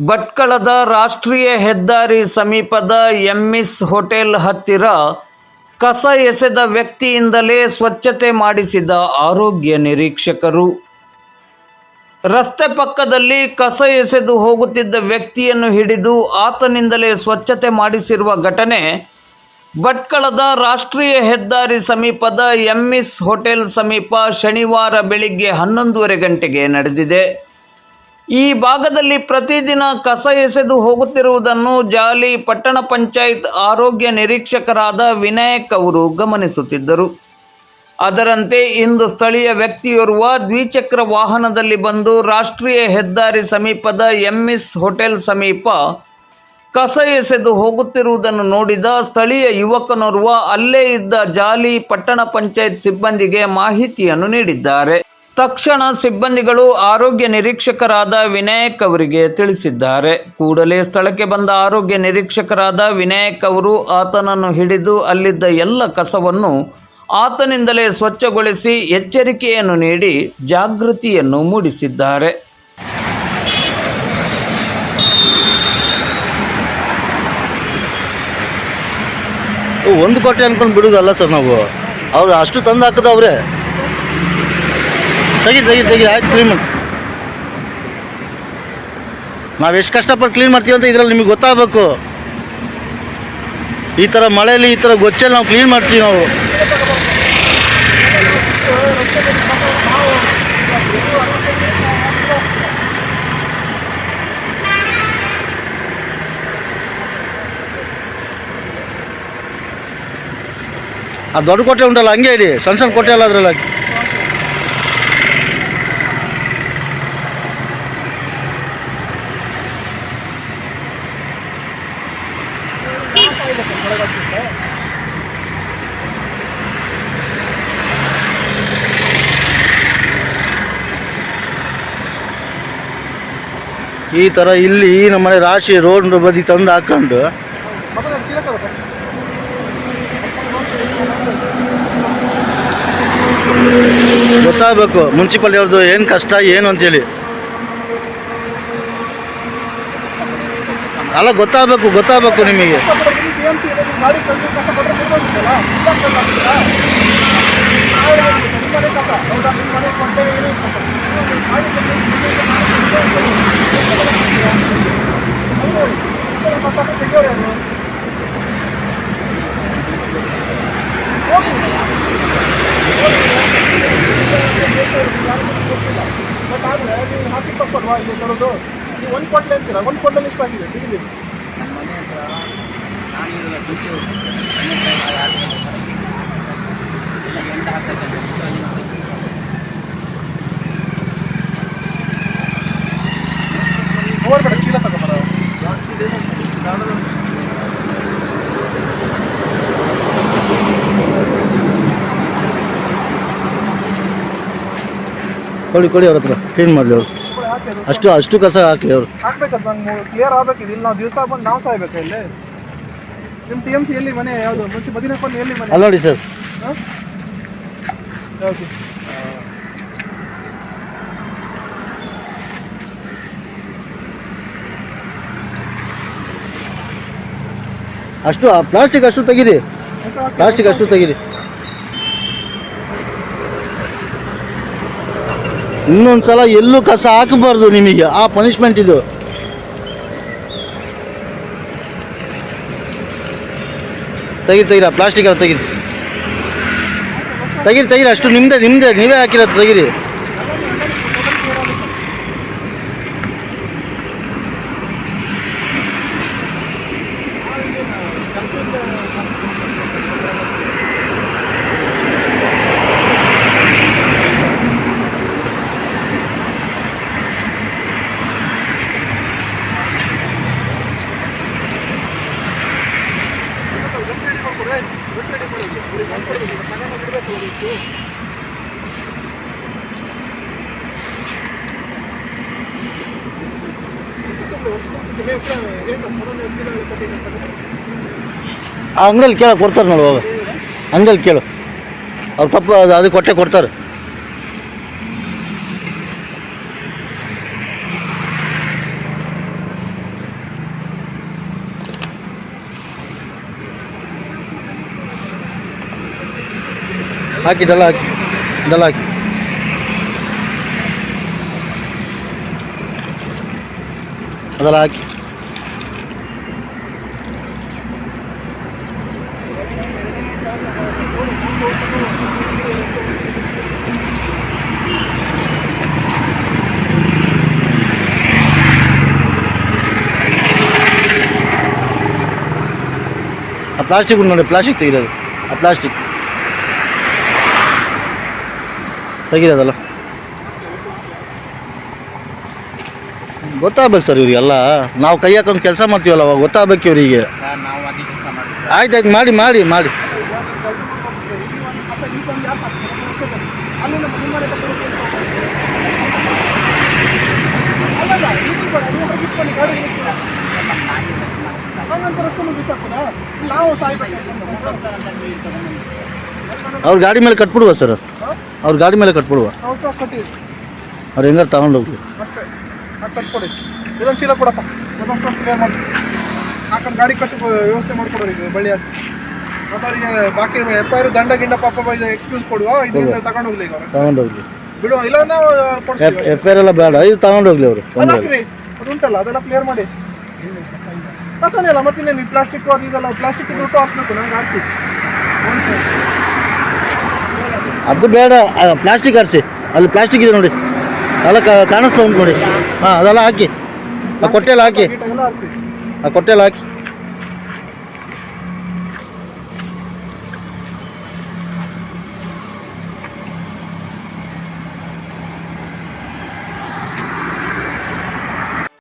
ಭಟ್ಕಳದ ರಾಷ್ಟ್ರೀಯ ಹೆದ್ದಾರಿ ಸಮೀಪದ ಎಂಎಸ್ ಹೋಟೆಲ್ ಹತ್ತಿರ ಕಸ ಎಸೆದ ವ್ಯಕ್ತಿಯಿಂದಲೇ ಸ್ವಚ್ಛತೆ ಮಾಡಿಸಿದ ಆರೋಗ್ಯ ನಿರೀಕ್ಷಕರು. ರಸ್ತೆ ಪಕ್ಕದಲ್ಲಿ ಕಸ ಎಸೆದು ಹೋಗುತ್ತಿದ್ದ ವ್ಯಕ್ತಿಯನ್ನು ಹಿಡಿದು ಆತನಿಂದಲೇ ಸ್ವಚ್ಛತೆ ಮಾಡಿಸಿರುವ ಘಟನೆ ಭಟ್ಕಳದ ರಾಷ್ಟ್ರೀಯ ಹೆದ್ದಾರಿ ಸಮೀಪದ ಎಂಎಸ್ ಹೋಟೆಲ್ ಸಮೀಪ ಶನಿವಾರ ಬೆಳಿಗ್ಗೆ ಹನ್ನೊಂದುವರೆ ಗಂಟೆಗೆ ನಡೆದಿದೆ. ಈ ಭಾಗದಲ್ಲಿ ಪ್ರತಿದಿನ ಕಸ ಎಸೆದು ಹೋಗುತ್ತಿರುವುದನ್ನು ಜಾಲಿ ಪಟ್ಟಣ ಪಂಚಾಯತ್ ಆರೋಗ್ಯ ನಿರೀಕ್ಷಕರಾದ ವಿನಾಯಕ್ ಅವರು ಗಮನಿಸುತ್ತಿದ್ದರು. ಅದರಂತೆ ಇಂದು ಸ್ಥಳೀಯ ವ್ಯಕ್ತಿಯೋರ್ವ ದ್ವಿಚಕ್ರ ವಾಹನದಲ್ಲಿ ಬಂದು ರಾಷ್ಟ್ರೀಯ ಹೆದ್ದಾರಿ ಸಮೀಪದ ಎಂಎಸ್ ಹೋಟೆಲ್ ಸಮೀಪ ಕಸ ಎಸೆದು ಹೋಗುತ್ತಿರುವುದನ್ನು ನೋಡಿದ ಸ್ಥಳೀಯ ಯುವಕನೋರ್ವ ಅಲ್ಲೇ ಇದ್ದ ಜಾಲಿ ಪಟ್ಟಣ ಪಂಚಾಯತ್ ಸಿಬ್ಬಂದಿಗೆ ಮಾಹಿತಿಯನ್ನು ನೀಡಿದ್ದಾರೆ. ತಕ್ಷಣ ಸಿಬ್ಬಂದಿಗಳು ಆರೋಗ್ಯ ನಿರೀಕ್ಷಕರಾದ ವಿನಾಯಕ್ ಅವರಿಗೆ ತಿಳಿಸಿದ್ದಾರೆ. ಕೂಡಲೇ ಸ್ಥಳಕ್ಕೆ ಬಂದ ಆರೋಗ್ಯ ನಿರೀಕ್ಷಕರಾದ ವಿನಾಯಕ್ ಅವರು ಆತನನ್ನು ಹಿಡಿದು ಅಲ್ಲಿದ್ದ ಎಲ್ಲ ಕಸವನ್ನು ಆತನಿಂದಲೇ ಸ್ವಚ್ಛಗೊಳಿಸಿ ಎಚ್ಚರಿಕೆಯನ್ನು ನೀಡಿ ಜಾಗೃತಿಯನ್ನು ಮೂಡಿಸಿದ್ದಾರೆ. ಒಂದು ಕೊಟ್ಟೆ ಅನ್ಕೊಂಡು ಬಿಡುದಲ್ಲ ಸರ್ ನಾವು? ಅವ್ರು ಅಷ್ಟು ತಂದು ಹಾಕೋದು ಅವರೇ ತೆಗಿ ತೆಗಿ ತೆಗಿ ಆಯ್ತು ಕ್ಲೀನ್ ಮಾಡಿ. ನಾವು ಎಷ್ಟು ಕಷ್ಟಪಟ್ಟು ಕ್ಲೀನ್ ಮಾಡ್ತೀವಿ ಅಂತ ಇದ್ರಲ್ಲಿ ನಿಮಗೆ ಗೊತ್ತಾಗಬೇಕು. ಈ ಥರ ಮಳೆಯಲ್ಲಿ, ಈ ಥರ ಗೊಚ್ಚಲ್ಲಿ ನಾವು ಕ್ಲೀನ್ ಮಾಡ್ತೀವಿ ನಾವು. ಆ ದೊಡ್ಡ ಕೋಟೆ ಉಂಟಲ್ಲ, ಹಂಗೆ ಇಡಿ ಸಣ್ಣ ಸಣ್ಣ ಕೋಟೆ ಅಲ್ಲ ಅದ್ರಲ್ಲಿ ಈ ಥರ ಇಲ್ಲಿ ನಮ್ಮನೆ ರಾಶಿ ರೋಡ್ ಬದಿ ತಂದು ಹಾಕೊಂಡು. ಗೊತ್ತಾಗಬೇಕು ಮುನ್ಸಿಪಾಲ್ಟಿ ಅವ್ರದ್ದು ಏನು ಕಷ್ಟ, ಏನು ಅಂತೇಳಿ. ಅಲ್ಲ, ಗೊತ್ತಾಗಬೇಕು ಗೊತ್ತಾಗಬೇಕು ನಿಮಗೆ. ಒಂದು ಕೊಟ್ಟಲೆ ಅಂತೀರ? ಒಂದು ಕೊಟ್ಟಲೆ ಎಷ್ಟು ಆಗಿದೆ ನಮ್ಮ ಮನೆ ಹತ್ರ ತಗೊಂಬರ ಕೊಡಿ ಕೊಡಿ ಅವ್ರ ಹತ್ರ. ಕ್ಲೀನ್ ಮಾಡಲಿ ಅವರು. ಅಷ್ಟು ಅಷ್ಟು ಕಸ ಹಾಕಿ ಅವರು. ಹಾಕ್ಬೇಕದು ನಂಗೆ ಕ್ಲಿಯರ್ ಆಗ್ಬೇಕಿದೆ. ಇಲ್ಲಿ ನಾವು ದಿವಸ ಬಂದು ನಾವು ಸಾಯ್ಬೇಕು ಇಲ್ಲಿ? ನಿಮ್ಮ ಟಿ ಎಂ ಸಿ ಎಲ್ಲಿ ಮನೆ? ಯಾವುದು? ಮುಂಚೆ ಮದಿನಪ್ಪಲ್ಲಿ ಎಲ್ಲಿ ಮನೆ? ಅಲ್ಲೋಡಿ ನೋಡಿ ಸರ್. ಹಾಂ? ಯಾವುದು? ಅಷ್ಟು ಆ ಪ್ಲಾಸ್ಟಿಕ್ ಅಷ್ಟು ತೆಗೀರಿ. ಪ್ಲಾಸ್ಟಿಕ್ ಅಷ್ಟು ತೆಗೀರಿ. ಇನ್ನೊಂದು ಸಲ ಎಲ್ಲೂ ಕಸ ಹಾಕಬಾರ್ದು ನಿಮಗೆ. ಆ ಪನಿಷ್ಮೆಂಟ್ ಇದು. ತೆಗೀರಿ, ತೆಗೀರ ಪ್ಲಾಸ್ಟಿಕ್ ಎಲ್ಲ ತೆಗೀರಿ. ತೆಗೀರಿ ತೆಗೀರಿ, ಅಷ್ಟು ನಿಮ್ಮದೇ ನಿಮ್ಮದೇ ನೀವೇ ಹಾಕಿರೋದು, ತೆಗೀರಿ. ಅಂಗಡಿಯಲ್ಲಿ ಕೇಳ ಕೊಡ್ತಾರೆ ನೋಡು ಅವಾಗ. ಕೇಳು. ಅವ್ರ ಕಪ್ಪ ಅದು ಅದು ಕೊಟ್ಟೆ ಕೊಡ್ತಾರೆ. ಹಾಕಿ ಇದೆಲ್ಲ ಹಾಕಿ ಇದೆಲ್ಲ ಹಾಕಿ ಅದೆಲ್ಲ ಹಾಕಿ ಆ ಪ್ಲಾಸ್ಟಿಕ್ ಉಂಟು ನೋಡಿ ಪ್ಲಾಸ್ಟಿಕ್ ತೆಗಿರೋದು ಆ ಪ್ಲಾಸ್ಟಿಕ್ ತೆಗಿರೋದಲ್ಲ ಗೊತ್ತಾಗ್ಬೇಕು ಸರ್ ಇವರಿಗೆಲ್ಲ ನಾವು ಕೈ ಹಾಕೊಂಡು ಕೆಲಸ ಮಾಡ್ತೀವಲ್ಲ ಅವಾಗ ಗೊತ್ತಾಗ್ಬೇಕು ಇವರಿಗೆ. ಆಯ್ತು ಆಯ್ತು ಮಾಡಿ ಮಾಡಿ ಮಾಡಿ. ಅವ್ರ ಗಾಡಿ ಮೇಲೆ ಕಟ್ಬಿಡುವ ಸರ್. ಅವ್ರ ಗಾಡಿ ಮೇಲೆ ಕಟ್ಬಿಡುವ. ಅವ್ರ ಕಟ್ಟಿ ಅವ್ರು ಹೆಂಗಾರು ತಗೊಂಡೋಗ್ಲಿ ಅಷ್ಟೇ. ಅದು ಕಟ್ಕೊಡಿ. ಇದೊಂದು ಚೀಲ ಕೊಡಪ್ಪ. ಇದೊಂದು ಕ್ಲಿಯರ್ ಮಾಡಿ ಹಾಕೊಂಡು ಗಾಡಿ ಕಟ್ಟಿ ವ್ಯವಸ್ಥೆ ಮಾಡ್ಕೊಡೋರು ಈಗ ಬಳ್ಳಿ ಹಾಕಿ ಮತ್ತು ಅವರಿಗೆ ಬಾಕಿ ಎಫ್ ಐ ಆರ್ ದಂಡ ಗಿಂಡ ಪಾಪ ಇದು ಎಕ್ಸ್ಕ್ಯೂಸ್ ಕೊಡುವ. ಇದರಿಂದ ತಗೊಂಡು ಹೋಗ್ಲಿ ಈಗ ಅವ್ರು. ತಗೊಂಡೋಗ್ಲಿ ಬಿಡುವ ಇಲ್ಲ ನಾವು ಕೊಡ್ತೀವಿ ಎಫ್ ಐ ಆರ್ ಎಲ್ಲ ಬೇಡ. ಇದು ತಗೊಂಡೋಗ್ಲಿ ಅವರು. ಅದು ಹಾಕ್ರಿ. ಅದು ಉಂಟಲ್ಲ ಅದೆಲ್ಲ ಕ್ಲಿಯರ್ ಮಾಡಿ. ಕಸನೇ ಅಲ್ಲ ಮತ್ತೆ ಇನ್ನೇನು ಪ್ಲಾಸ್ಟಿಕ್ ಅದು ಇದೆಲ್ಲ ಪ್ಲಾಸ್ಟಿಕ್ ದುಡ್ಡು ಹಾಕ್ಬೇಕು ನಂಗೆ ಹಾಕಿ ಅದು ಬೇಡ. ಪ್ಲಾಸ್ಟಿಕ್ ಆರಿಸಿ ಅಲ್ಲಿ ಪ್ಲಾಸ್ಟಿಕ್ ಇದೆ ನೋಡಿ. ಎಲ್ಲ ಕಾ- ಕಾಣಿಸ್ತಾ ಉಂಟು ನೋಡಿ. ಹಾಂ, ಅದೆಲ್ಲ ಹಾಕಿ. ಆ, ಕೊಟ್ಟೆಲ್ಲ ಹಾಕಿ. ಆ, ಕೊಟ್ಟೆಲ್ಲ ಹಾಕಿ.